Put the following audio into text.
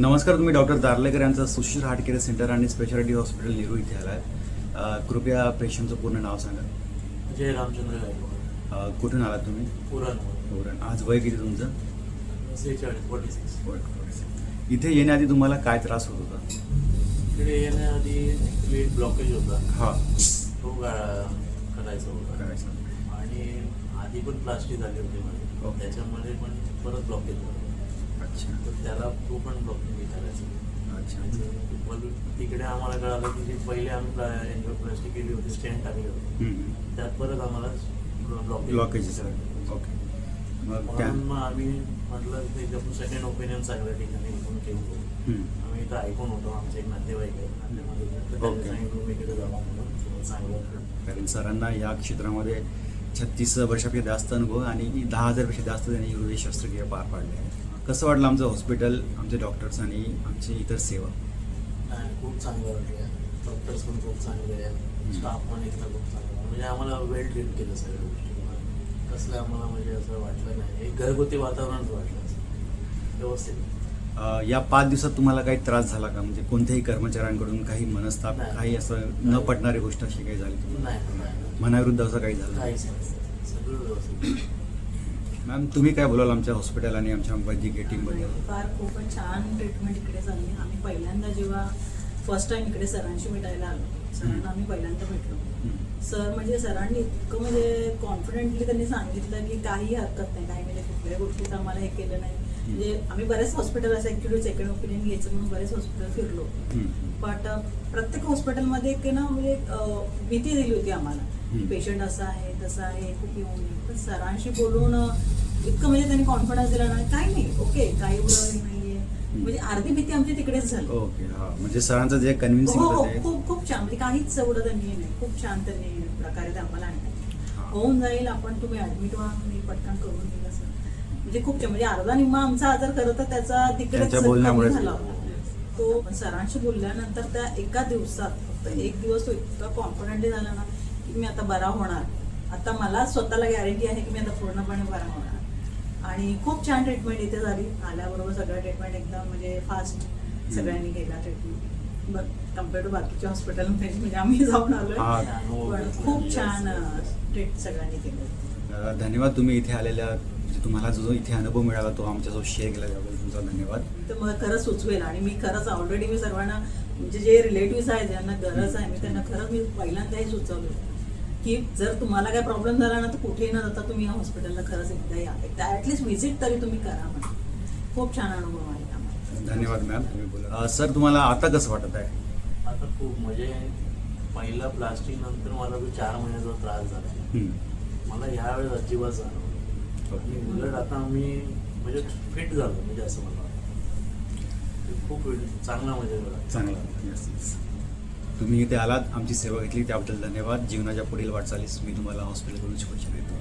नमस्कार तुम्ही डॉक्टर दार्लेकर यांचं सुशील हार्ट केअर सेंटर आणि स्पेशालिटी हॉस्पिटल नेहरू इथे आलाय. कृपया पेशंटचं पूर्ण नाव सांगा. जय रामचंद्र गायकवाड. कुठून आलात तुम्ही? पुरण. आज वय किती तुमचं? सेहेचाळीस फोर्टी सिक्स इथे येण्याआधी तुम्हाला काय त्रास होत होता? इकडे येण्याआधी ऍक्च्युली एक ब्लॉकेज होता. हा. तो करायचा होता. करायचं. आणि आधी पण प्लास्टिक झाली होती. त्याच्यामध्ये पण परत ब्लॉकेज झालं. अच्छा. तर त्याला तो पण ब्लॉकेज करायचा अच्छा. पण तिकडे आम्हाला कळालं की जे पहिले आम्ही प्लास्टिक केली होती स्टँड टाकली होती. त्यात परत आम्हाला ब्लॉकेज ब्लॉकेजेस ओके मग त्या म्हणून मग आम्ही म्हटलं की आपण सेकंड ओपिनियन सगळ्या ठिकाणी केलं हम्म. आम्ही इथं ऐकून होतो आमचे एक नातेवाईक आहे नातेवाईक तर त्यांनी ओके. सांगितलं मी इकडे जावा म्हणून. चांगलं कारण सरांना या क्षेत्रामध्ये छत्तीस वर्षापेक्षा जास्त अनुभव आणि दहा हजारपेक्षा जास्त त्यांनी शस्त्रक्रिया पार पाडल्या आहेत. कसं वाटलं आमचं हॉस्पिटल आमचे डॉक्टर्स आणि आमची इतर सेवा आणि खूप चांगलं वाटलं डॉक्टर्स पण खूप चांगले स्टाफ पण इथला खूप चांगला. म्हणजे आम्हाला वेल ट्रीट केलं सगळ्या गोष्टी. कसलं आम्हाला म्हणजे असं वाटलं नाही. एक घरगुती वातावरणच वाटलं. व्यवस्थित. या पाच दिवसात तुम्हाला काही त्रास झाला का? म्हणजे कोणत्याही कर्मचाऱ्यांकडून काही मनस्ताप नाही. काही असं न पटणारी गोष्ट अशी काही झाली तुम्हाला? नाही नाही. मनाविरुद्ध असं काही झालं? नाही. सगळं व्यवस्थित. मॅम तुम्ही काय बोलाल आमच्या हॉस्पिटल आणि आमच्या वैद्यकीय टीमबद्दल फार खूपच छान ट्रीटमेंट इकडे झाली आम्ही पहिल्यांदा जेव्हा फर्स्ट टाइम इकडे सरांशी भेटायला आलो सरांना आम्ही पहिल्यांदा भेटलो. सर म्हणजे सरांनी इतकं म्हणजे कॉन्फिडेंटली त्यांनी सांगितलं की काही हरकत नाही काही म्हणजे कुठल्याही गोष्टीचं आम्हाला हे केलं नाही. म्हणजे आम्ही बरेच हॉस्पिटल असं ॲक्च्युली सेकंड ओपिनियन घ्यायचं म्हणून बरेच हॉस्पिटल फिरलो. बट प्रत्येक हॉस्पिटलमध्ये एक ना म्हणजे भीती दिली होती आम्हाला. पेशंट असं आहे तसं आहे खूप येऊ नये पण सरांशी बोलून इतकं म्हणजे त्यांनी कॉन्फिडन्स दिला ना काही नाही. ओके काही हे नाहीये. म्हणजे अर्धी भीती आमची तिकडेच झाली. म्हणजे सरांचं जे कन्व्हिन्सिंग हो हो. खूप खूप छान. म्हणजे काहीच एवढं त्यांनी नाही. खूप छान त्यांनी प्रकारे ते आम्हाला आणलं. होऊन जाईल आपण तुम्ही ऍडमिट व्हा मी पटकन करून दिलं सर म्हणजे खूप म्हणजे अर्धा निम्मा आमचा आजार खरं तर त्याचा. कमी झाला. होता तो सरांशी बोलल्यानंतर त्या एका दिवसात फक्त एक दिवस तो इतका कॉन्फिडंटली झाला ना की मी आता बरा होणार. आता मला स्वतःला गॅरंटी आहे की मी आता पूर्णपणे बरा होणार. आणि खूप छान ट्रीटमेंट इथे झाली. आल्याबरोबर सगळं ट्रीटमेंट एकदम म्हणजे फास्ट सगळ्यांनी केला ट्रीटमेंट बट कंपेअर टू बाकीच्या हॉस्पिटलमध्ये म्हणजे आम्ही जाऊन आलोय. हा. पण खूप छान ट्रीट सगळ्यांनी केलं. धन्यवाद तुम्ही इथे आलेल्या म्हणजे तुम्हाला जो जो इथे अनुभव मिळाला तो आमच्यासोबत शेअर केला त्याबद्दल तुमचा धन्यवाद. तर मला खरंच सुचवेल आणि मी खरंच ऑलरेडी मी सर्वांना म्हणजे जे रिलेटिव्ह आहेत ज्यांना गरज आहे मी त्यांना खरंच मी पहिल्यांदाही सुचवलं की जर तुम्हाला काय प्रॉब्लेम झाला ना तर कुठेही न जाता तुम्ही या हॉस्पिटलला खरंच एकदा या. एकदा ॲटलिस्ट व्हिजिट तरी तुम्ही करा म्हणून खूप छान अनुभव आहे आम्हाला धन्यवाद मॅम तुम्ही बोला सर तुम्हाला आता कसं वाटत आहे? आता खूप म्हणजे पहिला प्लास्टिक नंतर मला जो चार महिन्याचा त्रास झाला. मला यावेळेस अजिबात आणि उलट आता मी म्हणजे फिट झालो म्हणजे असं मला. खूप चांगला म्हणजे चांगला. तुम्ही इथे आलात आमची सेवा घेतली त्याबद्दल धन्यवाद. जीवनाच्या पुढील वाटचालीस मी तुम्हाला हॉस्पिटलकडून शुभेच्छा देतो.